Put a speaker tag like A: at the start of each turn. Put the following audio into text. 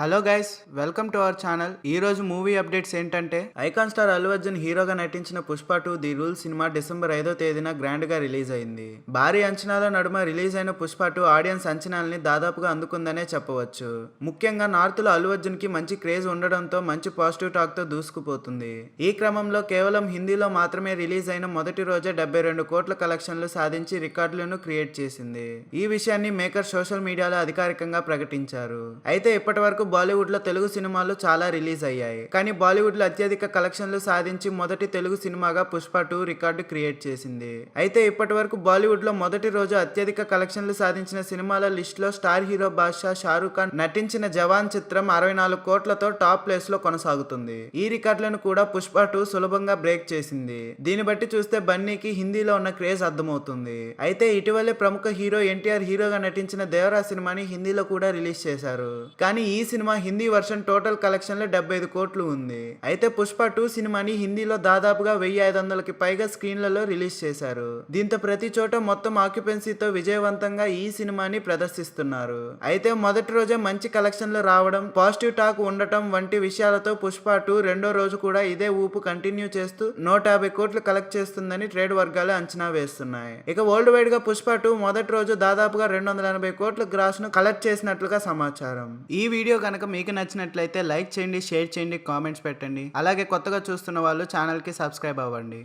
A: Hello guys welcome to our channel. ఈ రోజు movie updates ఏంటంటే ఐకాన్ స్టార్ అల్లు అర్జున్ హీరోగా నటించిన Pushpa two the rule cinema December ఐదో తేదీన గ్రాండ్గా రిలీజ్ అయింది. భారీ అంచనాల నడుమ రిలీజ్ అయిన పుష్ప టూ ఆడియన్స్ అంచనాల్ని దాదాపుగా అందుకుందనే చెప్పవచ్చు. ముఖ్యంగా నార్త్లో అల్లు అర్జున్కి మంచి క్రేజ్ ఉండడంతో మంచి పాజిటివ్ టాక్తో దూసుకుపోతుంది. ఈ క్రమంలో కేవలం హిందీలో మాత్రమే రిలీజ్ అయిన మొదటి రోజే డెబ్బై రెండు కోట్ల కలెక్షన్లు సాధించి రికార్డులను క్రియేట్ చేసింది. ఈ విషయాన్ని మేకర్ సోషల్ మీడియాలో అధికారికంగా ప్రకటించారు. అయితే ఇప్పటి వరకు బాలీవుడ్లో తెలుగు సినిమాలు చాలా రిలీజ్ అయ్యాయి. కానీ బాలీవుడ్లో అత్యధిక కలెక్షన్లు సాధించి మొదటి తెలుగు సినిమాగా పుష్ప టూ రికార్డు క్రియేట్ చేసింది. అయితే ఇప్పటి వరకు బాలీవుడ్లో మొదటి రోజు అత్యధిక కలెక్షన్లు సాధించిన సినిమాల లిస్టులో స్టార్ హీరో బాద్షా షారూఖ్ ఖాన్ నటించిన జవాన్ చిత్రం అరవై నాలుగు కోట్లతో టాప్ ప్లేస్లో కొనసాగుతుంది. ఈ రికార్డులను కూడా పుష్ప టూ సులభంగా బ్రేక్ చేసింది. దీన్ని బట్టి చూస్తే బన్నీకి హిందీలో ఉన్న క్రేజ్ అర్థమవుతుంది. అయితే ఇటీవలే ప్రముఖ హీరో ఎన్టీఆర్ హీరోగా నటించిన దేవరా సినిమాని హిందీలో కూడా రిలీజ్ చేశారు. కానీ ఈ cinema cinema Hindi version total కలెక్షన్లో డెబ్బై ఐదు కోట్లు ఉంది. అయితే పుష్ప టూ సినిమాని హిందీలో దాదాపుగా వెయ్యి ఐదు వందలకి పైగా స్క్రీన్లలో రిలీజ్ చేశారు. దీంతో ప్రతి చోట మొత్తం ఆక్యుపెన్సీతో విజయవంతంగా ఈ సినిమాని ప్రదర్శిస్తున్నారు. అయితే మొదటి రోజే మంచి కలెక్షన్లు రావడం పాజిటివ్ టాక్ ఉండటం వంటి విషయాలతో పుష్ప టూ రెండో రోజు కూడా ఇదే ఊపు కంటిన్యూ చేస్తూ నూట యాభై కోట్లు కలెక్ట్ చేస్తుందని ట్రేడ్ వర్గాలు అంచనా వేస్తున్నాయి. ఇక వరల్డ్ వైడ్గా పుష్ప టూ మొదటి రోజు దాదాపుగా రెండు వందల ఎనభై కోట్ల గ్రాస్ను కలెక్ట్ చేసినట్లుగా సమాచారం. ఈ వీడియో కనుక మీకు నచ్చినట్లయితే లైక్ చేయండి షేర్ చేయండి కామెంట్స్ పెట్టండి. అలాగే కొత్తగా చూస్తున్న వాళ్ళు ఛానల్కి సబ్స్క్రైబ్ అవ్వండి.